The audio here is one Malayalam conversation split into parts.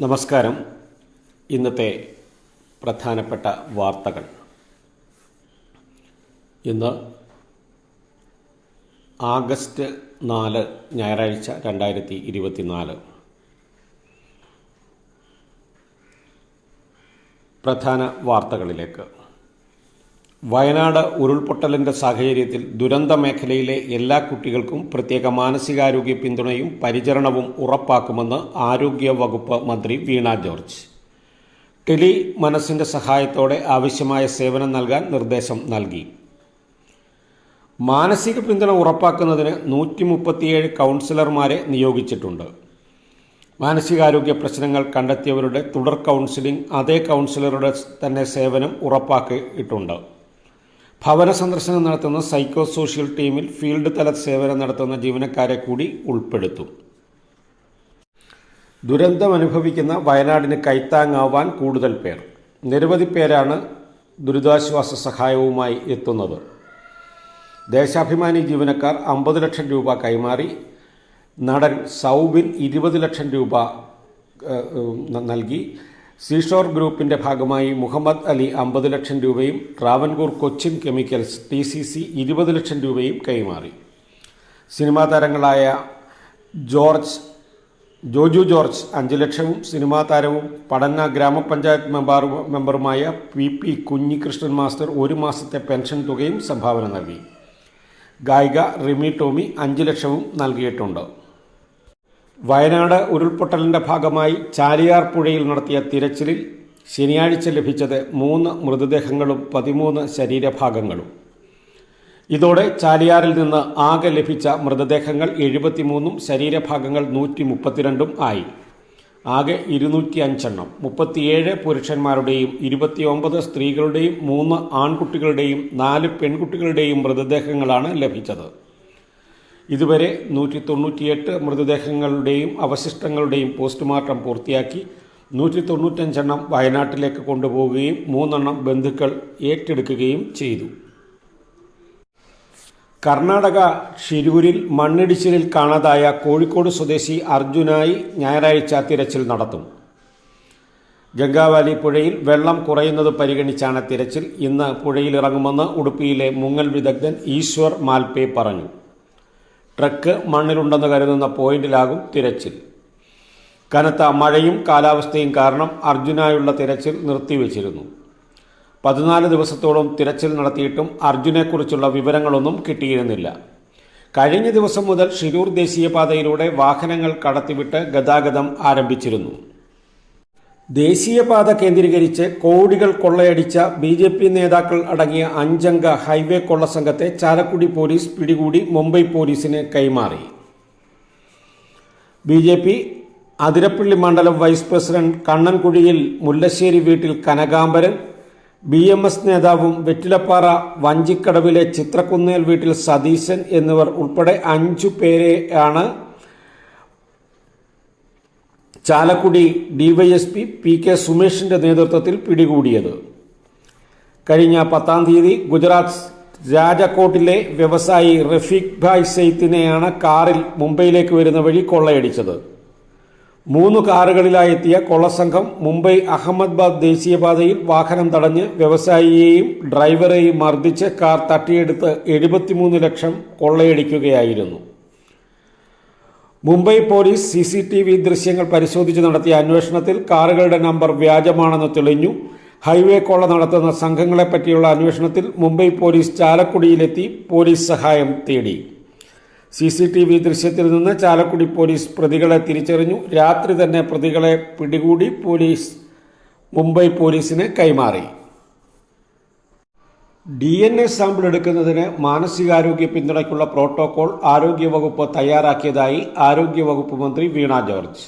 നമസ്കാരം. ഇന്നത്തെ പ്രധാനപ്പെട്ട വാർത്തകൾ. ഇന്ന് ആഗസ്റ്റ് നാല് ഞായറാഴ്ച രണ്ടായിരത്തി ഇരുപത്തിനാല് പ്രധാന വാർത്തകളിലേക്ക്. വയനാട് ഉരുൾപൊട്ടലിന്റെ സാഹചര്യത്തിൽ ദുരന്ത മേഖലയിലെ എല്ലാ കുട്ടികൾക്കും പ്രത്യേക മാനസികാരോഗ്യ പിന്തുണയും പരിചരണവും ഉറപ്പാക്കുമെന്ന് ആരോഗ്യ വകുപ്പ് മന്ത്രി വീണ ജോർജ്. ടെലി മനസ്സിന്റെ സഹായത്തോടെ ആവശ്യമായ സേവനം നൽകാൻ നിർദ്ദേശം നൽകി. മാനസിക പിന്തുണ ഉറപ്പാക്കുന്നതിന് നൂറ്റി മുപ്പത്തിയേഴ് കൗൺസിലർമാരെ നിയോഗിച്ചിട്ടുണ്ട്. മാനസികാരോഗ്യ പ്രശ്നങ്ങൾ കണ്ടെത്തിയവരുടെ തുടർ കൗൺസിലിംഗ് അതേ കൗൺസിലറുടെ തന്നെ സേവനം ഉറപ്പാക്കിയിട്ടുണ്ട്. ഭവന സന്ദർശനം നടത്തുന്ന സൈക്കോ സോഷ്യൽ ടീമിൽ ഫീൽഡ് തല സേവനം നടത്തുന്ന ജീവനക്കാരെ കൂടി ഉൾപ്പെടുത്തും. ദുരന്തം അനുഭവിക്കുന്ന വയനാടിന് കൈത്താങ്ങാവാൻ കൂടുതൽ പേർ. നിരവധി പേരാണ് ദുരിതാശ്വാസ സഹായവുമായി എത്തുന്നത്. ദേശാഭിമാനി ജീവനക്കാർ അമ്പത് ലക്ഷം രൂപ കൈമാറി. നടൻ സൗബിൻ ഇരുപത് ലക്ഷം രൂപ നൽകി. സീഷോർ ഗ്രൂപ്പിന്റെ ഭാഗമായി മുഹമ്മദ് അലി അമ്പത് ലക്ഷം രൂപയും Travancore Cochin chemicals T C C ഇരുപത് ലക്ഷം രൂപയും കൈമാറി. സിനിമാ താരങ്ങളായ ജോർജ് ജോജു ജോർജ് അഞ്ച് ലക്ഷവും സിനിമാ താരവും പടന്ന ഗ്രാമപഞ്ചായത്ത് മെമ്പർ മെമ്പറുമായ പി പി കുഞ്ഞികൃഷ്ണൻ മാസ്റ്റർ ഒരു മാസത്തെ പെൻഷൻ തുകയും സംഭാവന നൽകി. ഗായിക റിമി ടോമി അഞ്ച് ലക്ഷവും നൽകിയിട്ടുണ്ട്. വയനാട് ഉരുൾപൊട്ടലിന്റെ ഭാഗമായി ചാലിയാർ പുഴയിൽ നടത്തിയ തിരച്ചിലിൽ ശനിയാഴ്ച ലഭിച്ചത് മൂന്ന് മൃതദേഹങ്ങളും പതിമൂന്ന് ശരീരഭാഗങ്ങളും. ഇതോടെ ചാലിയാറിൽ നിന്ന് ആകെ ലഭിച്ച മൃതദേഹങ്ങൾ എഴുപത്തിമൂന്നും ശരീരഭാഗങ്ങൾ നൂറ്റി മുപ്പത്തിരണ്ടും ആയി. ആകെ ഇരുന്നൂറ്റി അഞ്ചെണ്ണം മുപ്പത്തിയേഴ് പുരുഷന്മാരുടെയും ഇരുപത്തിയൊമ്പത് സ്ത്രീകളുടെയും മൂന്ന് ആൺകുട്ടികളുടെയും നാല് പെൺകുട്ടികളുടെയും മൃതദേഹങ്ങളാണ് ലഭിച്ചത്. ഇതുവരെ നൂറ്റി തൊണ്ണൂറ്റിയെട്ട് മൃതദേഹങ്ങളുടെയും അവശിഷ്ടങ്ങളുടെയും പോസ്റ്റ്മോർട്ടം പൂർത്തിയാക്കി നൂറ്റി തൊണ്ണൂറ്റഞ്ചെണ്ണം വയനാട്ടിലേക്ക് കൊണ്ടുപോവുകയും മൂന്നെണ്ണം ബന്ധുക്കൾ ഏറ്റെടുക്കുകയും ചെയ്തു. കർണാടക ഷിരൂരിൽ മണ്ണിടിച്ചിലിൽ കാണാതായ കോഴിക്കോട് സ്വദേശി അർജുനായി ഞായറാഴ്ച തിരച്ചിൽ നടത്തും. ഗംഗാവാലി പുഴയിൽ വെള്ളം കുറയുന്നത് പരിഗണിച്ചാണ് തിരച്ചിൽ. ഇന്ന് പുഴയിലിറങ്ങുമെന്ന് ഉടുപ്പിയിലെ മുങ്ങൽ വിദഗ്ധൻ ഈശ്വർ മാൽപേ പറഞ്ഞു. ട്രക്ക് മണ്ണിലുണ്ടെന്ന് കരുതുന്ന പോയിന്റിലാകും തിരച്ചിൽ. കനത്ത മഴയും കാലാവസ്ഥയും കാരണം അർജുനായുള്ള തിരച്ചിൽ നിർത്തിവെച്ചിരുന്നു. പതിനാല് ദിവസത്തോളം തിരച്ചിൽ നടത്തിയിട്ടും അർജുനെക്കുറിച്ചുള്ള വിവരങ്ങളൊന്നും കിട്ടിയിരുന്നില്ല. കഴിഞ്ഞ ദിവസം മുതൽ ഷിരൂർ ദേശീയപാതയിലൂടെ വാഹനങ്ങൾ കടത്തിവിട്ട് ഗതാഗതം ആരംഭിച്ചിരുന്നു. ദേശീയപാത കേന്ദ്രീകരിച്ച് കോടികൾ കൊള്ളയടിച്ച ബി ജെ പി നേതാക്കൾ അടങ്ങിയ അഞ്ചംഗ ഹൈവേ കൊള്ള സംഘത്തെ ചാലക്കുടി പോലീസ് പിടികൂടി മുംബൈ പോലീസിന് കൈമാറി. ബി ജെ പി അതിരപ്പള്ളി മണ്ഡലം വൈസ് പ്രസിഡന്റ് കണ്ണൻകുഴിയിൽ മുല്ലശ്ശേരി വീട്ടിൽ കനകാംബരൻ ബി എം എസ് നേതാവും വെറ്റിലപ്പാറ വഞ്ചിക്കടവിലെ ചിത്രക്കുന്നേൽ വീട്ടിൽ സതീശൻ എന്നിവർ ഉൾപ്പെടെ അഞ്ചു പേരെയാണ് ചാലക്കുടി ഡിവൈഎസ്പി പി കെ സുമേഷിന്റെ നേതൃത്വത്തിൽ പിടികൂടിയത്. കഴിഞ്ഞ പത്താം തീയതി ഗുജറാത്ത് രാജകോട്ടിലെ വ്യവസായി റഫീഖ് ഭായ് സെയ്ത്തിനെയാണ് കാറിൽ മുംബൈയിലേക്ക് വരുന്ന വഴി കൊള്ളയടിച്ചത്. മൂന്ന് കാറുകളിലായി എത്തിയ കൊള്ളസംഘം മുംബൈ അഹമ്മദാബാദ് ദേശീയപാതയിൽ വാഹനം തടഞ്ഞ് വ്യവസായിയെയും ഡ്രൈവറെയും മർദ്ദിച്ച് കാർ തട്ടിയെടുത്ത് എഴുപത്തിമൂന്ന് ലക്ഷം കൊള്ളയടിക്കുകയായിരുന്നു. Mumbai police C C T V ദൃശ്യങ്ങൾ പരിശോധിച്ച് നടത്തിയ അന്വേഷണത്തിൽ കാറുകളുടെ നമ്പർ വ്യാജമാണെന്ന് തെളിഞ്ഞു. ഹൈവേ കോള നടത്തുന്ന സംഘങ്ങളെ പറ്റിയുള്ള അന്വേഷണത്തിൽ മുംബൈ പോലീസ് ചാലക്കുടിയിലെത്തി പോലീസ് സഹായം തേടി. സി സി ടി വി ദൃശ്യത്തിൽ നിന്ന് ചാലക്കുടി പോലീസ് പ്രതികളെ തിരിച്ചറിഞ്ഞു. രാത്രി തന്നെ പ്രതികളെ പിടികൂടി പോലീസ് മുംബൈ പോലീസിന് കൈമാറി. ഡി എൻ എ സാമ്പിൾ എടുക്കുന്നതിന് മാനസികാരോഗ്യ പിന്തുണയ്ക്കുള്ള പ്രോട്ടോകോൾ ആരോഗ്യവകുപ്പ് തയ്യാറാക്കിയതായി ആരോഗ്യവകുപ്പ് മന്ത്രി വീണ ജോർജ്.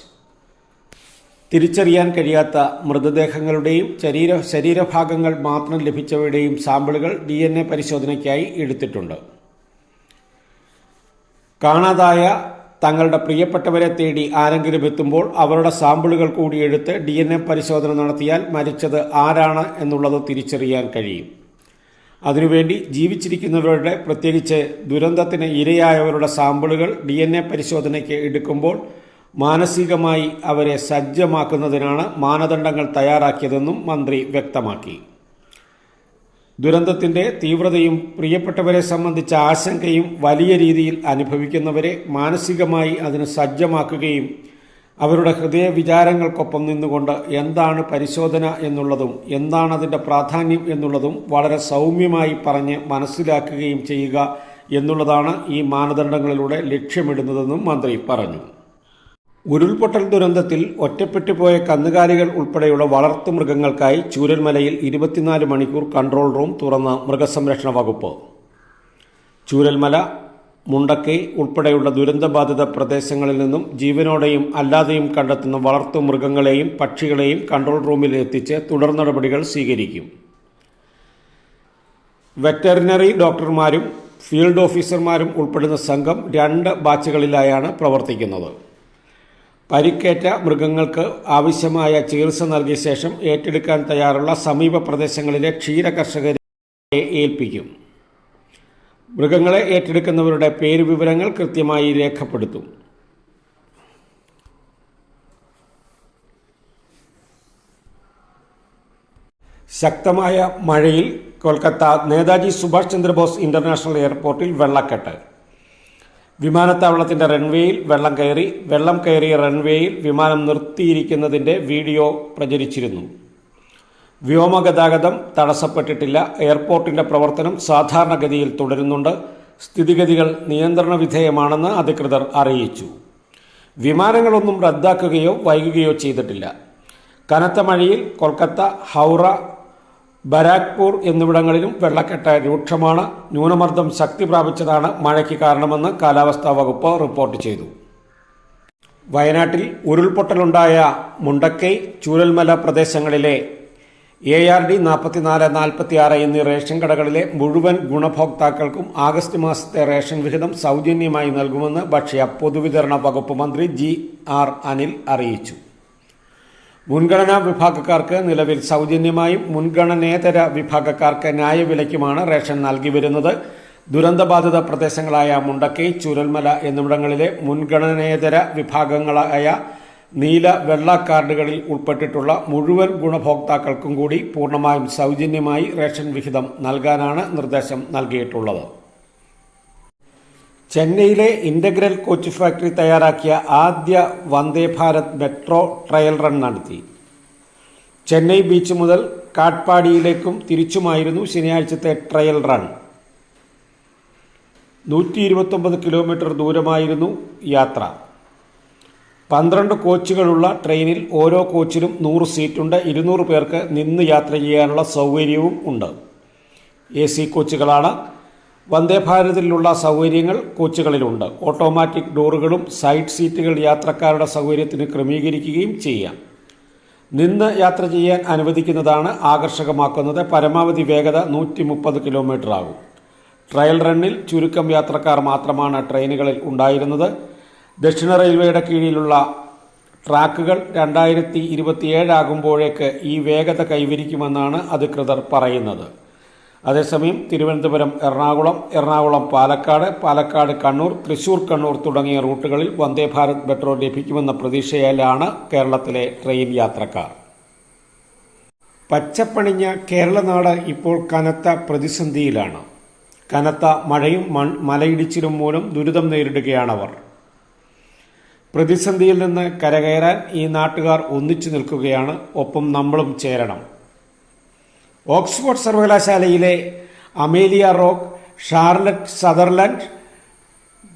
തിരിച്ചറിയാൻ കഴിയാത്ത മൃതദേഹങ്ങളുടെയും ശരീര ശരീരഭാഗങ്ങൾ മാത്രം ലഭിച്ചവയുടെയും സാമ്പിളുകൾ ഡി എൻ എ പരിശോധനയ്ക്കായി എടുത്തിട്ടുണ്ട്. കാണാതായ തങ്ങളുടെ പ്രിയപ്പെട്ടവരെ തേടി ആരെങ്കിലും എത്തുമ്പോൾ അവരുടെ സാമ്പിളുകൾ കൂടി എടുത്ത് ഡി പരിശോധന നടത്തിയാൽ മരിച്ചത് ആരാണ് എന്നുള്ളത് തിരിച്ചറിയാൻ കഴിയും. അതിനുവേണ്ടി ജീവിച്ചിരിക്കുന്നവരുടെ പ്രത്യേകിച്ച് ദുരന്തത്തിന് ഇരയായവരുടെ സാമ്പിളുകൾ ഡി എൻ എ പരിശോധനയ്ക്ക് എടുക്കുമ്പോൾ മാനസികമായി അവരെ സജ്ജമാക്കുന്നതിനാണ് മാനദണ്ഡങ്ങൾ തയ്യാറാക്കിയതെന്നും മന്ത്രി വ്യക്തമാക്കി. ദുരന്തത്തിന്റെ തീവ്രതയും പ്രിയപ്പെട്ടവരെ സംബന്ധിച്ച ആശങ്കയും വലിയ രീതിയിൽ അനുഭവിക്കുന്നവരെ മാനസികമായി അതിന് സജ്ജമാക്കുകയും അവരുടെ ഹൃദയ വിചാരങ്ങൾക്കൊപ്പം നിന്നുകൊണ്ട് എന്താണ് പരിശോധന എന്നുള്ളതും എന്താണ് അതിന്റെ പ്രാധാന്യം എന്നുള്ളതും വളരെ സൗമ്യമായി പറഞ്ഞ് മനസ്സിലാക്കുകയും ചെയ്യുക എന്നുള്ളതാണ് ഈ മാനദണ്ഡങ്ങളിലൂടെ ലക്ഷ്യമിടുന്നതെന്നും മന്ത്രി പറഞ്ഞു. ഉരുൾപൊട്ടൽ ദുരന്തത്തിൽ ഒറ്റപ്പെട്ടുപോയ കന്നുകാലികൾ ഉൾപ്പെടെയുള്ള വളർത്തു മൃഗങ്ങൾക്കായി ചൂരൽമലയിൽ ഇരുപത്തിനാല് മണിക്കൂർ കൺട്രോൾ റൂം തുറന്ന മൃഗസംരക്ഷണ വകുപ്പ്. ചൂരൽമല മുണ്ടക്കൈ ഉൾപ്പെടെയുള്ള ദുരന്തബാധിത പ്രദേശങ്ങളിൽ നിന്നും ജീവനോടെയും അല്ലാതെയും കണ്ടെത്തുന്ന വളർത്തു മൃഗങ്ങളെയും പക്ഷികളെയും കൺട്രോൾ റൂമിൽ എത്തിച്ച് തുടർ നടപടികൾ സ്വീകരിക്കും. വെറ്ററിനറി ഡോക്ടർമാരും ഫീൽഡ് ഓഫീസർമാരും ഉൾപ്പെടുന്ന സംഘം രണ്ട് ബാച്ചുകളിലായാണ് പ്രവർത്തിക്കുന്നത്. പരിക്കേറ്റ മൃഗങ്ങൾക്ക് ആവശ്യമായ ചികിത്സ നൽകിയ ശേഷം ഏറ്റെടുക്കാൻ തയ്യാറുള്ള സമീപ പ്രദേശങ്ങളിലെ ക്ഷീര കർഷകരെ ഏൽപ്പിക്കും. മൃഗങ്ങളെ ഏറ്റെടുക്കുന്നവരുടെ പേര് വിവരങ്ങൾ കൃത്യമായി രേഖപ്പെടുത്തും. ശക്തമായ മഴയിൽ കൊൽക്കത്ത നേതാജി സുഭാഷ് ചന്ദ്രബോസ് ഇന്റർനാഷണൽ എയർപോർട്ടിൽ വെള്ളക്കെട്ട്. വിമാനത്താവളത്തിന്റെ റൺവേയിൽ വെള്ളം കയറി വെള്ളം കയറിയ റൺവേയിൽ വിമാനം നിർത്തിയിരിക്കുന്നതിന്റെ വീഡിയോ പ്രചരിച്ചിരുന്നു. വ്യോമഗതാഗതം തടസ്സപ്പെട്ടിട്ടില്ല. എയർപോർട്ടിന്റെ പ്രവർത്തനം സാധാരണഗതിയിൽ തുടരുന്നുണ്ട്. സ്ഥിതിഗതികൾ നിയന്ത്രണ വിധേയമാണെന്ന് അധികൃതർ അറിയിച്ചു. വിമാനങ്ങളൊന്നും റദ്ദാക്കുകയോ വൈകുകയോ ചെയ്തിട്ടില്ല. കനത്ത മഴയിൽ കൊൽക്കത്ത ഹൗറ ബരാക്പൂർ എന്നിവിടങ്ങളിലും വെള്ളക്കെട്ട് രൂക്ഷമാണ്. ന്യൂനമർദ്ദം ശക്തി പ്രാപിച്ചതാണ് മഴയ്ക്ക് കാരണമെന്ന് കാലാവസ്ഥാ വകുപ്പ് റിപ്പോർട്ട് ചെയ്തു. വയനാട്ടിൽ ഉരുൾപൊട്ടലുണ്ടായ മുണ്ടക്കൈ ചൂരൽമല പ്രദേശങ്ങളിലെ എ ആർ ഡി നാൽപ്പത്തിനാല് നാൽപ്പത്തി ആറ് എന്നീ റേഷൻ കടകളിലെ മുഴുവൻ ഗുണഭോക്താക്കൾക്കും ആഗസ്റ്റ് മാസത്തെ റേഷൻ വിഹിതം സൗജന്യമായി നൽകുമെന്ന് ഭക്ഷ്യ പൊതുവിതരണ വകുപ്പ് മന്ത്രി ജി ആർ അനിൽ അറിയിച്ചു. മുൻഗണനാ വിഭാഗക്കാർക്ക് നിലവിൽ സൗജന്യമായും മുൻഗണനേതര വിഭാഗക്കാർക്ക് ന്യായവിലയ്ക്കുമാണ് റേഷൻ നൽകി വരുന്നത്. ദുരന്തബാധിത പ്രദേശങ്ങളായ മുണ്ടക്കൈ ചുരൽമല എന്നിവിടങ്ങളിലെ മുൻഗണനേതര വിഭാഗങ്ങളായ നീല വെള്ള കാർഡുകളിൽ ഉൾപ്പെട്ടിട്ടുള്ള മുഴുവൻ ഗുണഭോക്താക്കൾക്കും കൂടി പൂർണമായും സൗജന്യമായി റേഷൻ വിഹിതം നൽകാനാണ് നിർദ്ദേശം നൽകിയിട്ടുള്ളത്. ചെന്നൈയിലെ ഇന്റഗ്രൽ കോച്ച് ഫാക്ടറി തയ്യാറാക്കിയ ആദ്യ Vande Bharat metro trial run നടത്തി. ചെന്നൈ ബീച്ച് മുതൽ കാട്ട്പാടിയിലേക്കും തിരിച്ചുമായിരുന്നു ശനിയാഴ്ചത്തെ ട്രയൽ റൺ. നൂറ്റി ഇരുപത്തൊമ്പത് കിലോമീറ്റർ ദൂരമായിരുന്നു യാത്ര. പന്ത്രണ്ട് കോച്ചുകളുള്ള ട്രെയിനിൽ ഓരോ കോച്ചിലും നൂറ് സീറ്റുണ്ട്. ഇരുന്നൂറ് പേർക്ക് നിന്ന് യാത്ര ചെയ്യാനുള്ള സൗകര്യവും ഉണ്ട്. A C കോച്ചുകളാണ്. വന്ദേ ഭാരതിലുള്ള സൗകര്യങ്ങൾ കോച്ചുകളിലുണ്ട്. ഓട്ടോമാറ്റിക് ഡോറുകളും സൈഡ് സീറ്റുകൾ യാത്രക്കാരുടെ സൗകര്യത്തിന് ക്രമീകരിക്കുകയും ചെയ്യാം. നിന്ന് യാത്ര ചെയ്യാൻ അനുവദിക്കുന്നതാണ് ആകർഷകമാക്കുന്നത്. പരമാവധി വേഗത നൂറ്റി മുപ്പത് കിലോമീറ്റർ ആകും ട്രയൽ റണ്ണിൽ ചുരുക്കം യാത്രക്കാർ മാത്രമാണ് ട്രെയിനുകളിൽ ഉണ്ടായിരുന്നത്. ദക്ഷിണ റെയിൽവേയുടെ കീഴിലുള്ള ട്രാക്കുകൾ രണ്ടായിരത്തി ഇരുപത്തിയേഴാകുമ്പോഴേക്ക് ഈ വേഗത കൈവരിക്കുമെന്നാണ് അധികൃതർ പറയുന്നത്. അതേസമയം തിരുവനന്തപുരം എറണാകുളം എറണാകുളം പാലക്കാട് പാലക്കാട് കണ്ണൂർ തൃശൂർ കണ്ണൂർ തുടങ്ങിയ റൂട്ടുകളിൽ വന്ദേ ഭാരത് മെട്രോ ലഭിക്കുമെന്ന പ്രതീക്ഷയിലാണ് കേരളത്തിലെ ട്രെയിൻ യാത്രക്കാർ. പച്ചപ്പണിഞ്ഞ കേരളനാട് ഇപ്പോൾ കനത്ത പ്രതിസന്ധിയിലാണ്. കനത്ത മഴയും മൺ മലയിടിച്ചിലും മൂലം ദുരിതം നേരിടുകയാണവർ. പ്രതിസന്ധിയിൽ നിന്ന് കരകയറാൻ ഈ നാട്ടുകാർ ഒന്നിച്ചു നിൽക്കുകയാണ്. ഒപ്പം നമ്മളും ചേരണം. ഓക്സ്ഫോർഡ് സർവകലാശാലയിലെ Amelia Rock Charlotte Sutherland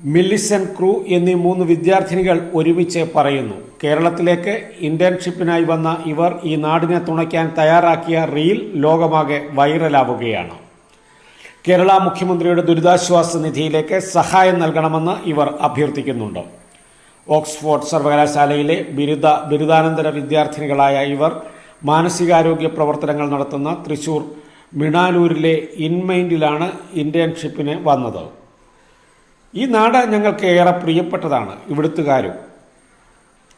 Millison Crew എന്നീ മൂന്ന് വിദ്യാർത്ഥിനികൾ ഒരുമിച്ച് പറയുന്നു. കേരളത്തിലേക്ക് ഇന്റേൺഷിപ്പിനായി വന്ന ഇവർ ഈ നാടിനെ തുണയ്ക്കാൻ തയ്യാറാക്കിയ റീൽ ലോകമാകെ വൈറലാവുകയാണ്. കേരള മുഖ്യമന്ത്രിയുടെ ദുരിതാശ്വാസ നിധിയിലേക്ക് സഹായം നൽകണമെന്ന് ഇവർ അഭ്യർത്ഥിക്കുന്നുണ്ട്. ഓക്സ്ഫോർഡ് സർവകലാശാലയിലെ ബിരുദ ബിരുദാനന്തര വിദ്യാർത്ഥിനികളായ ഇവർ മാനസികാരോഗ്യ പ്രവർത്തനങ്ങൾ നടത്തുന്ന തൃശൂർ മിണാലൂരിലെ ഇൻമൈൻഡിലാണ് ഇന്റേൺഷിപ്പിന് വന്നത്. ഈ നാട് ഞങ്ങൾക്ക് ഏറെ പ്രിയപ്പെട്ടതാണ്. ഇവിടുത്തുകാരും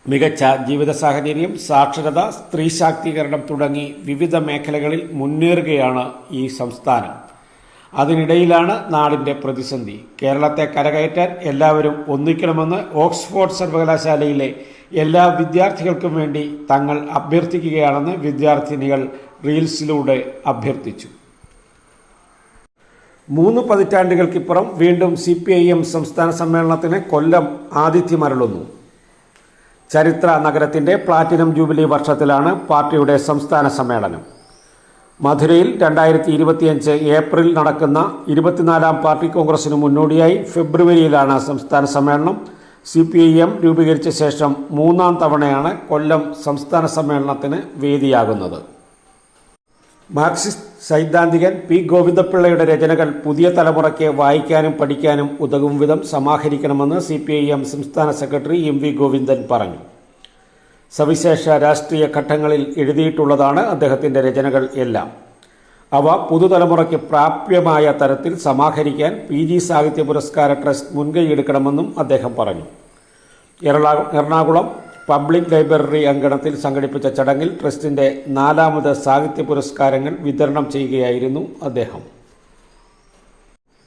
മികച്ച ജീവിത സാഹചര്യം സാക്ഷരത സ്ത്രീ ശാക്തീകരണം തുടങ്ങി വിവിധ മേഖലകളിൽ മുന്നേറുകയാണ് ഈ സംസ്ഥാനം. അതിനിടയിലാണ് നാടിന്റെ പ്രതിസന്ധി. കേരളത്തെ കരകയറ്റാൻ എല്ലാവരും ഒന്നിക്കണമെന്ന് ഓക്സ്ഫോർഡ് സർവകലാശാലയിലെ എല്ലാ വിദ്യാർത്ഥികൾക്കും വേണ്ടി തങ്ങൾ അഭ്യർത്ഥിക്കുകയാണെന്ന് വിദ്യാർത്ഥിനികൾ റീൽസിലൂടെ അഭ്യർത്ഥിച്ചു. മൂന്ന് പതിറ്റാണ്ടുകൾക്കിപ്പുറം വീണ്ടും സി പി ഐ എം സംസ്ഥാന സമ്മേളനത്തിന് കൊല്ലം ആതിഥ്യമരളുന്നു ചരിത്ര നഗരത്തിന്റെ പ്ലാറ്റിനം ജൂബിലി വർഷത്തിലാണ് പാർട്ടിയുടെ സംസ്ഥാന സമ്മേളനം. മധുരയിൽ രണ്ടായിരത്തി ഇരുപത്തിയഞ്ച് ഏപ്രിൽ നടക്കുന്ന ഇരുപത്തിനാലാം പാർട്ടി കോൺഗ്രസിന് മുന്നോടിയായി ഫെബ്രുവരിയിലാണ് സംസ്ഥാന സമ്മേളനം. സി പി ഐ എം രൂപീകരിച്ച ശേഷം മൂന്നാം തവണയാണ് കൊല്ലം സംസ്ഥാന സമ്മേളനത്തിന് വേദിയാകുന്നത്. മാർക്സിസ്റ്റ് സൈദ്ധാന്തികൻ പി ഗോവിന്ദപിള്ളയുടെ രചനകൾ പുതിയ തലമുറയ്ക്ക് വായിക്കാനും പഠിക്കാനും ഉതകും വിധം സമാഹരിക്കണമെന്ന് സി സംസ്ഥാന സെക്രട്ടറി എം വി ഗോവിന്ദൻ പറഞ്ഞു. സവിശേഷ രാഷ്ട്രീയ ഘട്ടങ്ങളിൽ എഴുതിയിട്ടുള്ളതാണ് അദ്ദേഹത്തിന്റെ രചനകൾ എല്ലാം. അവ പുതുതലമുറയ്ക്ക് പ്രാപ്യമായ തരത്തിൽ സമാഹരിക്കാൻ പി ജി സാഹിത്യ പുരസ്കാര ട്രസ്റ്റ് മുൻകൈയെടുക്കണമെന്നും അദ്ദേഹം പറഞ്ഞു. എറണാകുളം പബ്ലിക് ലൈബ്രറി അങ്കണത്തിൽ സംഘടിപ്പിച്ച ചടങ്ങിൽ ട്രസ്റ്റിന്റെ നാലാമത് സാഹിത്യ പുരസ്കാരങ്ങൾ വിതരണം ചെയ്യുകയായിരുന്നു അദ്ദേഹം.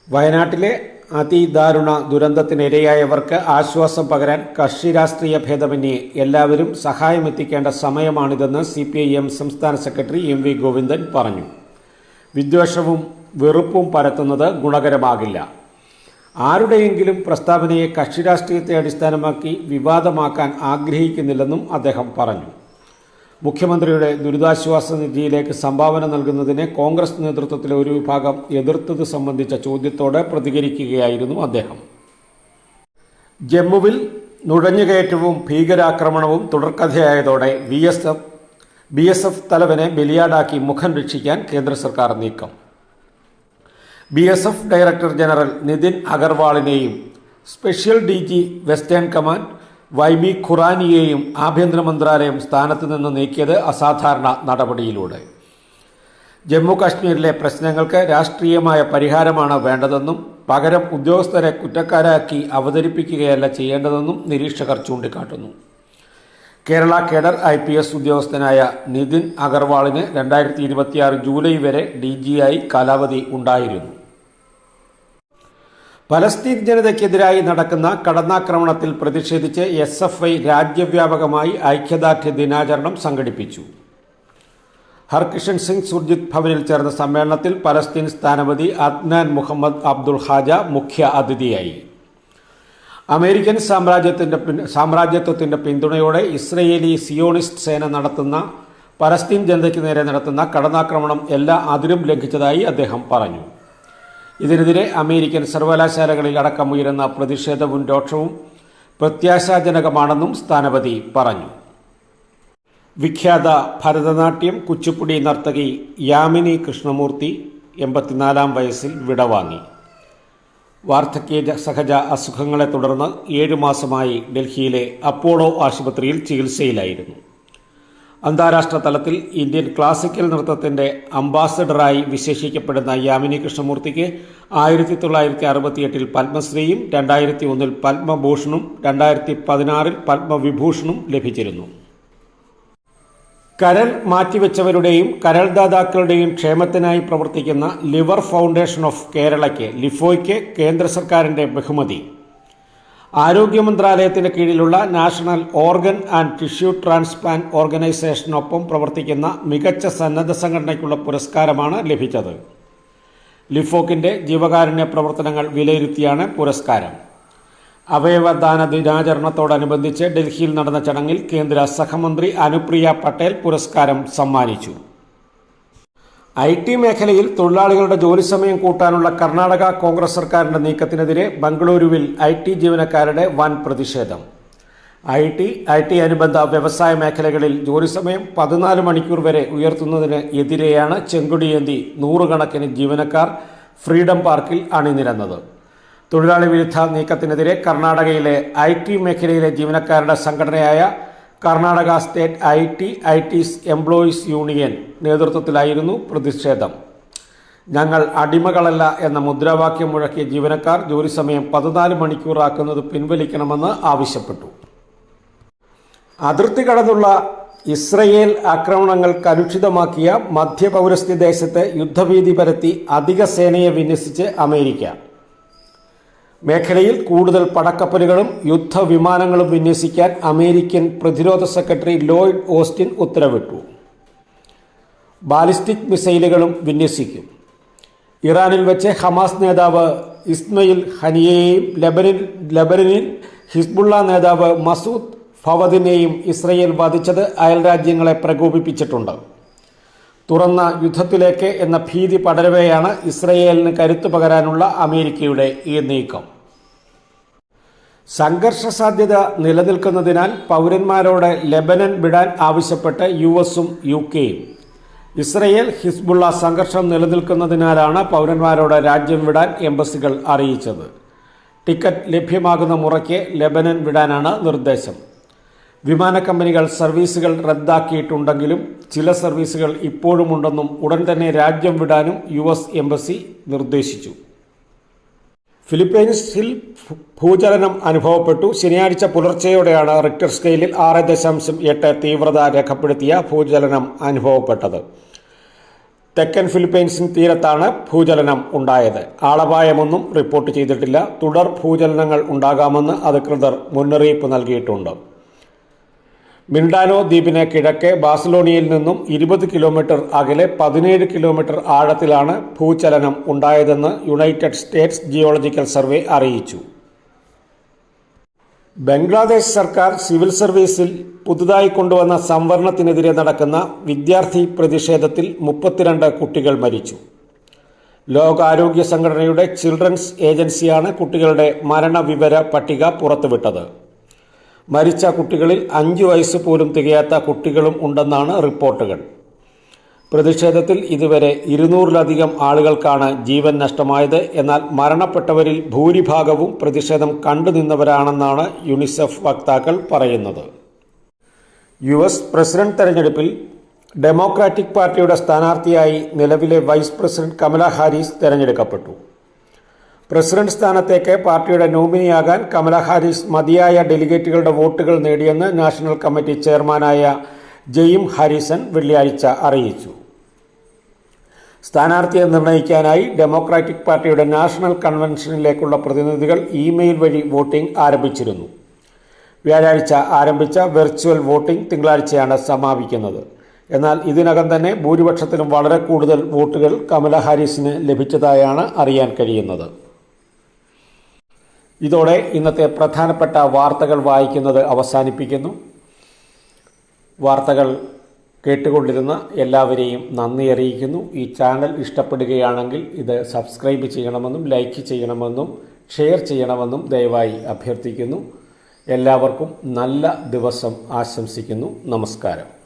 വയനാട്ടിലെ അതിദാരുണ ദുരന്തത്തിനിരയായവർക്ക് ആശ്വാസം പകരാൻ കക്ഷി രാഷ്ട്രീയ ഭേദമന്യേ എല്ലാവരും സഹായമെത്തിക്കേണ്ട സമയമാണിതെന്ന് സി പി ഐ എം സംസ്ഥാന സെക്രട്ടറി എം വി ഗോവിന്ദൻ പറഞ്ഞു. വിദ്വേഷവും വെറുപ്പും പരത്തുന്നത് ഗുണകരമാകില്ല. ആരുടെയെങ്കിലും പ്രസ്താവനയെ കക്ഷി രാഷ്ട്രീയത്തെ അടിസ്ഥാനമാക്കി വിവാദമാക്കാൻ ആഗ്രഹിക്കുന്നില്ലെന്നും അദ്ദേഹം പറഞ്ഞു. മുഖ്യമന്ത്രിയുടെ ദുരിതാശ്വാസ നിധിയിലേക്ക് സംഭാവന നൽകുന്നതിനെ കോൺഗ്രസ് നേതൃത്വത്തിലെ ഒരു വിഭാഗം എതിർത്തത് സംബന്ധിച്ച ചോദ്യത്തോടെ പ്രതികരിക്കുകയായിരുന്നു അദ്ദേഹം. ജമ്മുവിൽ നുഴഞ്ഞുകയറ്റവും ഭീകരാക്രമണവും തുടർക്കഥയായതോടെ B S F B S F തലവനെ ബലിയാടാക്കി മുഖം രക്ഷിക്കാൻ കേന്ദ്ര സർക്കാർ നീക്കം. B S F director general Nitin അഗർവാളിനെയും special D G western command Y B ഖുറാനിയെയും ആഭ്യന്തര മന്ത്രാലയം സ്ഥാനത്ത് നിന്ന് നീക്കിയത് അസാധാരണ നടപടിയിലൂടെ. ജമ്മു കാശ്മീരിലെ പ്രശ്നങ്ങൾക്ക് രാഷ്ട്രീയമായ പരിഹാരമാണ് വേണ്ടതെന്നും പകരം ഉദ്യോഗസ്ഥരെ കുറ്റക്കാരാക്കി അവതരിപ്പിക്കുകയല്ല ചെയ്യേണ്ടതെന്നും നിരീക്ഷകർ ചൂണ്ടിക്കാട്ടുന്നു. Kerala cadre I P S ഉദ്യോഗസ്ഥനായ നിതിൻ അഗർവാളിന് രണ്ടായിരത്തി ഇരുപത്തിയാറ് ജൂലൈ വരെ ഡി ജി ആയി കാലാവധി ഉണ്ടായിരുന്നു. പലസ്തീൻ ജനതയ്ക്കെതിരായി നടക്കുന്ന കടന്നാക്രമണത്തിൽ പ്രതിഷേധിച്ച് എസ് എഫ് ഐ രാജ്യവ്യാപകമായി ഐക്യദാർഢ്യ ദിനാചരണം സംഘടിപ്പിച്ചു. ഹർകിഷൻ സിംഗ് സുർജിത് ഭവനിൽ ചേർന്ന സമ്മേളനത്തിൽ പലസ്തീൻ സ്ഥാനപതി അദ്നാൻ മുഹമ്മദ് അബ്ദുൾ ഹാജ മുഖ്യ അതിഥിയായി. അമേരിക്കൻ സാമ്രാജ്യത്തിന്റെ സാമ്രാജ്യത്വത്തിന്റെ പിന്തുണയോടെ ഇസ്രയേലി സിയോണിസ്റ്റ് സേന നടത്തുന്ന പലസ്തീൻ ജനതയ്ക്ക് നേരെ നടത്തുന്ന കടന്നാക്രമണം എല്ലാ അതിരും ലംഘിച്ചതായി അദ്ദേഹം പറഞ്ഞു. ഇതിനെതിരെ അമേരിക്കൻ സർവകലാശാലകളിൽ അടക്കം ഉയരുന്ന പ്രതിഷേധവും രോക്ഷവും പ്രത്യാശാജനകമാണെന്നും സ്ഥാനപതി പറഞ്ഞു. വിഖ്യാത ഭരതനാട്യം കുച്ചിപ്പുടി നർത്തകി യാമിനി കൃഷ്ണമൂർത്തി എൺപത്തിനാലാം വയസ്സിൽ വിടവാങ്ങി വാർദ്ധക്യ സഹജ അസുഖങ്ങളെ തുടർന്ന് ഏഴു മാസമായി ഡൽഹിയിലെ അപ്പോളോ ആശുപത്രിയിൽ ചികിത്സയിലായിരുന്നു. അന്താരാഷ്ട്ര തലത്തിൽ ഇന്ത്യൻ ക്ലാസിക്കൽ നൃത്തത്തിന്റെ അംബാസഡറായി വിശേഷിക്കപ്പെടുന്ന യാമിനി കൃഷ്ണമൂർത്തിക്ക് ആയിരത്തി തൊള്ളായിരത്തി അറുപത്തിയെട്ടിൽ പത്മശ്രീയും രണ്ടായിരത്തി ഒന്നിൽ പത്മഭൂഷണും രണ്ടായിരത്തി പതിനാറിൽ പത്മവിഭൂഷണും ലഭിച്ചിരുന്നു. കരൾ മാറ്റിവെച്ചവരുടെയും കരൾദാതാക്കളുടെയും ക്ഷേമത്തിനായി പ്രവർത്തിക്കുന്ന ലിവർ ഫൗണ്ടേഷൻ ഓഫ് കേരളയ്ക്ക് ലിഫോയ്ക്ക് കേന്ദ്ര സർക്കാരിന്റെ ബഹുമതി. ആരോഗ്യ മന്ത്രാലയത്തിന് കീഴിലുള്ള national organ and tissue transplant ഓർഗനൈസേഷനൊപ്പം പ്രവർത്തിക്കുന്ന മികച്ച സന്നദ്ധ സംഘടനയ്ക്കുള്ള പുരസ്കാരമാണ് ലഭിച്ചത്. ലിഫോക്കിന്റെ ജീവകാരുണ്യ പ്രവർത്തനങ്ങൾ വിലയിരുത്തിയാണ് പുരസ്കാരം. അവയവദാന ദിനാചരണത്തോടനുബന്ധിച്ച് ഡൽഹിയിൽ നടന്ന ചടങ്ങിൽ കേന്ദ്ര സഹമന്ത്രി അനുപ്രിയ പട്ടേൽ പുരസ്കാരം സമ്മാനിച്ചു. ഐ ടി മേഖലയിൽ തൊഴിലാളികളുടെ ജോലി സമയം കൂട്ടാനുള്ള കർണാടക കോൺഗ്രസ് സർക്കാരിന്റെ നീക്കത്തിനെതിരെ ബംഗളൂരുവിൽ ഐ ടി ജീവനക്കാരുടെ വൻ പ്രതിഷേധം. ഐ ടി ഐ ടി അനുബന്ധ വ്യവസായ മേഖലകളിൽ ജോലി സമയം പതിനാല് മണിക്കൂർ വരെ ഉയർത്തുന്നതിന് എതിരെയാണ് ചെങ്കുടിയേന്തി നൂറുകണക്കിന് ജീവനക്കാർ ഫ്രീഡം പാർക്കിൽ അണിനിരന്നത്. തൊഴിലാളി വിരുദ്ധ നീക്കത്തിനെതിരെ കർണാടകയിലെ ഐ ടി മേഖലയിലെ ജീവനക്കാരുടെ സംഘടനയായ Karnataka state I T I T employees union നേതൃത്വത്തിലായിരുന്നു പ്രതിഷേധം. ഞങ്ങൾ അടിമകളല്ല എന്ന മുദ്രാവാക്യം മുഴക്കിയ ജീവനക്കാർ ജോലി സമയം പതിനാല് മണിക്കൂറാക്കുന്നത് പിൻവലിക്കണമെന്ന് ആവശ്യപ്പെട്ടു. അതിർത്തി കടന്നുള്ള ഇസ്രയേൽ ആക്രമണങ്ങൾ കലുഷിതമാക്കിയ മധ്യപൗരസ്ഥി ദേശത്ത് യുദ്ധഭീതി പരത്തി അധിക സേനയെ വിന്യസിച്ച് അമേരിക്ക. മേഖലയിൽ കൂടുതൽ പടക്കപ്പലുകളും യുദ്ധവിമാനങ്ങളും വിന്യസിക്കാൻ അമേരിക്കൻ പ്രതിരോധ സെക്രട്ടറി ലോയിഡ് ഓസ്റ്റിൻ ഉത്തരവിട്ടു. ബാലിസ്റ്റിക് മിസൈലുകളും വിന്യസിക്കും. ഇറാനിൽ വെച്ച് ഹമാസ് നേതാവ് ഇസ്മയിൽ ഹനിയെയും ലബനിൽ ലബനനിൽ ഹിസ്ബുള്ള നേതാവ് മസൂദ് ഫവദിനെയും ഇസ്രയേൽ വധിച്ചത് അയൽരാജ്യങ്ങളെ പ്രകോപിപ്പിച്ചിട്ടുണ്ട്. തുറന്ന യുദ്ധത്തിലേക്ക് എന്ന ഭീതി പടരവെയാണ് ഇസ്രയേലിന് കരുത്തു പകരാനുള്ള അമേരിക്കയുടെ ഈ നീക്കം. സംഘർഷ സാധ്യത നിലനിൽക്കുന്നതിനാൽ പൗരന്മാരോട് ലെബനൻ വിടാൻ ആവശ്യപ്പെട്ട് യു എസും യു കെയും. ഇസ്രയേൽ ഹിസ്ബുള്ള സംഘർഷം നിലനിൽക്കുന്നതിനാലാണ് പൗരന്മാരോട് രാജ്യം വിടാൻ എംബസികൾ അറിയിച്ചത്. ടിക്കറ്റ് ലഭ്യമാകുന്ന മുറയ്ക്ക് ലെബനൻ വിടാനാണ് നിർദ്ദേശം. വിമാന കമ്പനികൾ സർവീസുകൾ റദ്ദാക്കിയിട്ടുണ്ടെങ്കിലും ചില സർവീസുകൾ ഇപ്പോഴുമുണ്ടെന്നും ഉടൻ തന്നെ രാജ്യം വിടാനും യു എസ് എംബസി നിർദ്ദേശിച്ചു. ഫിലിപ്പൈൻസിൽ ഭൂചലനം അനുഭവപ്പെട്ടു. ശനിയാഴ്ച പുലർച്ചെയോടെയാണ് റിക്ടർ സ്കെയിലിൽ ആറ് ദശാംശം എട്ട് തീവ്രത രേഖപ്പെടുത്തിയ ഭൂചലനം അനുഭവപ്പെട്ടത്. തെക്കൻ ഫിലിപ്പൈൻസിൻ തീരത്താണ് ഭൂചലനം ഉണ്ടായത്. ആളപായമൊന്നും റിപ്പോർട്ട് ചെയ്തിട്ടില്ല. തുടർ ഭൂചലനങ്ങൾ ഉണ്ടാകാമെന്ന് അധികൃതർ മുന്നറിയിപ്പ് നൽകിയിട്ടുണ്ട്. മിൻഡാനോ ദ്വീപിന് കിഴക്കെ ബാഴ്സലോണിയയിൽ നിന്നും ഇരുപത് കിലോമീറ്റർ അകലെ പതിനേഴ് കിലോമീറ്റർ ആഴത്തിലാണ് ഭൂചലനം ഉണ്ടായതെന്ന് യുണൈറ്റഡ് സ്റ്റേറ്റ്സ് ജിയോളജിക്കൽ സർവേ അറിയിച്ചു. ബംഗ്ലാദേശ് സർക്കാർ സിവിൽ സർവീസിൽ പുതുതായി കൊണ്ടുവന്ന സംവരണത്തിനെതിരെ നടക്കുന്ന വിദ്യാർത്ഥി പ്രതിഷേധത്തിൽ മുപ്പത്തിരണ്ട് കുട്ടികൾ മരിച്ചു. ലോകാരോഗ്യ സംഘടനയുടെ ചിൽഡ്രൻസ് ഏജൻസിയാണ് കുട്ടികളുടെ മരണവിവര പട്ടിക പുറത്തുവിട്ടത്. മരിച്ച കുട്ടികളിൽ അഞ്ചു വയസ്സ് പോലും തികയാത്ത കുട്ടികളും ഉണ്ടെന്നാണ് റിപ്പോർട്ടുകൾ. പ്രതിഷേധത്തിൽ ഇതുവരെ ഇരുന്നൂറിലധികം ആളുകൾക്കാണ് ജീവൻ നഷ്ടമായത്. എന്നാൽ മരണപ്പെട്ടവരിൽ ഭൂരിഭാഗവും പ്രതിഷേധം കണ്ടുനിന്നവരാണെന്നാണ് യുണിസെഫ് വക്താക്കൾ പറയുന്നത്. യു എസ് പ്രസിഡന്റ് തെരഞ്ഞെടുപ്പിൽ ഡെമോക്രാറ്റിക് പാർട്ടിയുടെ സ്ഥാനാർത്ഥിയായി നിലവിലെ വൈസ് പ്രസിഡന്റ് കമല ഹാരിസ് തെരഞ്ഞെടുക്കപ്പെട്ടു. പ്രസിഡന്റ് സ്ഥാനത്തേക്ക് പാർട്ടിയുടെ നോമിനിയാകാൻ കമല ഹാരിസ് മതിയായ ഡെലിഗേറ്റുകളുടെ വോട്ടുകൾ നേടിയെന്ന് നാഷണൽ കമ്മിറ്റി ചെയർമാനായ ജെയിം ഹാരിസൺ വെള്ളിയാഴ്ച അറിയിച്ചു. സ്ഥാനാർത്ഥിയെ നിർണയിക്കാനായി ഡെമോക്രാറ്റിക് പാർട്ടിയുടെ നാഷണൽ കൺവെൻഷനിലേക്കുള്ള പ്രതിനിധികൾ ഇമെയിൽ വഴി വോട്ടിംഗ് ആരംഭിച്ചിരുന്നു. വ്യാഴാഴ്ച ആരംഭിച്ച വെർച്വൽ വോട്ടിംഗ് തിങ്കളാഴ്ചയാണ് സമാപിക്കുന്നത്. എന്നാൽ ഇതിനകം തന്നെ ഭൂരിപക്ഷത്തിലും വളരെ കൂടുതൽ വോട്ടുകൾ കമല ഹാരിസിന് ലഭിച്ചതായാണ് അറിയാൻ കഴിയുന്നത്. ഇതോടെ ഇന്നത്തെ പ്രധാനപ്പെട്ട വാർത്തകൾ വായിക്കുന്നത് അവസാനിപ്പിക്കുന്നു. വാർത്തകൾ കേട്ടുകൊണ്ടിരുന്ന എല്ലാവരെയും നന്ദി അറിയിക്കുന്നു. ഈ ചാനൽ ഇഷ്ടപ്പെടുകയാണെങ്കിൽ ഇത് സബ്സ്ക്രൈബ് ചെയ്യണമെന്നും ലൈക്ക് ചെയ്യണമെന്നും ഷെയർ ചെയ്യണമെന്നും ദയവായി അഭ്യർത്ഥിക്കുന്നു. എല്ലാവർക്കും നല്ല ദിവസം ആശംസിക്കുന്നു. നമസ്കാരം.